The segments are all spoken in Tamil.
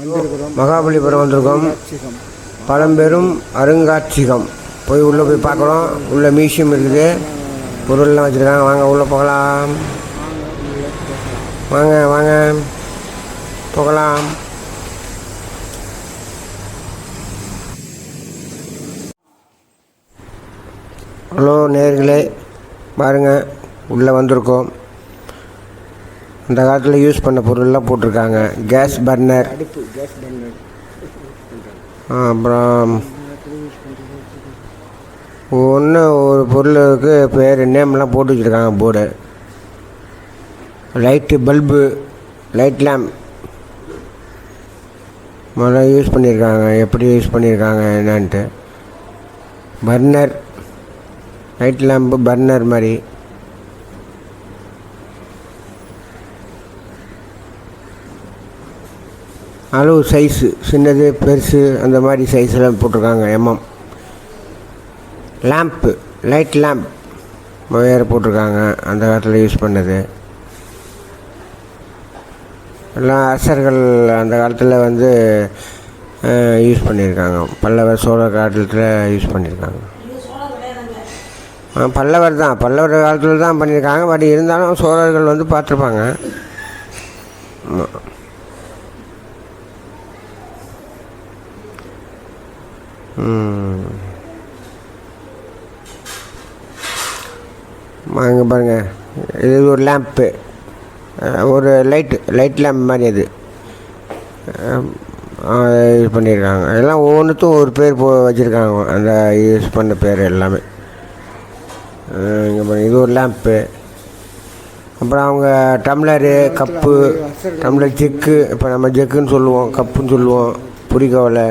வந்திருக்கிறோம். மகாபலிபுரம் வந்திருக்கோம். பழம்பெரும் அருங்காட்சியகம் போய் உள்ளே போய் பார்க்குறோம் உள்ள மியூசியம் இருக்குது. பொருள்லாம் வச்சுருக்காங்க. வாங்க உள்ளே போகலாம். வாங்க வாங்க. போகலாம். ஹலோ நேர்களே பாருங்கள் உள்ளே வந்திருக்கோம். அந்த காலத்தில் யூஸ் பண்ண பொருள்லாம் போட்டிருக்காங்க. கேஸ் பர்னர் அப்புறம் ஒன்று ஒரு பொருளுக்கு பேர் நேம்லாம் போட்டு வச்சுருக்காங்க board light bulb light lamp முதல்ல யூஸ் பண்ணியிருக்காங்க எப்படி யூஸ் பண்ணியிருக்காங்க என்னான்ட்டு. பர்னர் லைட் லேம்பு பர்னர் மாதிரி. அளவு சைஸு சின்னது பெருசு அந்த மாதிரி சைஸ்லாம் போட்டிருக்காங்க எம்எம் லேம்ப்பு லைட் லேம்ப் வேறு போட்டிருக்காங்க அந்த காலத்தில் யூஸ் பண்ணது. எல்லாம் அரசர்கள் அந்த காலத்தில் வந்து யூஸ் பண்ணியிருக்காங்க. பல்லவர் சோழ காலத்தில் யூஸ் பண்ணியிருக்காங்க. பல்லவர் தான். பல்லவர் காலத்தில் தான் பண்ணியிருக்காங்க. பட் இருந்தாலும் சோழர்கள் வந்து பார்த்துருப்பாங்க. ஆமாம் அங்கே வாங்க பாருங்கள் இது ஒரு லேம்ப்பு ஒரு லைட்டு லைட் லேம்ப் மாதிரி அது. இது பண்ணியிருக்காங்க எல்லாம் ஒவ்வொன்றுத்தும் ஒரு பேர் போ வச்சுருக்காங்க. அந்த யூஸ் பண்ண பேர் எல்லாமே. இங்கே இது ஒரு லேம்ப்பு அப்புறம் அவங்க டம்ளரு கப்பு டம்ளர் ஜெக்கு. இப்போ நம்ம ஜெக்குன்னு சொல்லுவோம் கப்புன்னு சொல்லுவோம். புரிகவலை.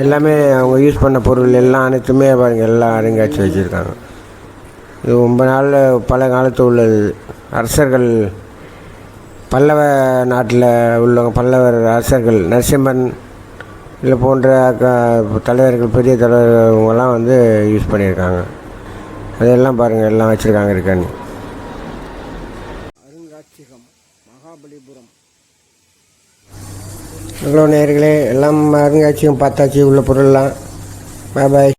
எல்லாமே அவங்க யூஸ் பண்ண பொருள் எல்லாம் அனைத்துமே பாருங்கள் எல்லாம் அருங்காட்சி வச்சுருக்காங்க. இது ரொம்ப நாள் பல காலத்து உள்ளது அரசர்கள் பல்லவ நாட்டில் உள்ளவங்க பல்லவர் அரசர்கள் நரசிம்மன் இல்லை போன்ற க தலைவர்கள் பெரிய தலைவர்கள் இவங்கெல்லாம் வந்து யூஸ் பண்ணியிருக்காங்க. அதெல்லாம் பாருங்கள் எல்லாம் வச்சுருக்காங்க இருக்கான்னு அருங்காட்சியகம் மகாபலிபுரம். இவ்வளோ நேர்களே எல்லாம் அருங்காட்சியகம் பார்த்தாச்சு உள்ள பொருள்லாம். பாய் பாய்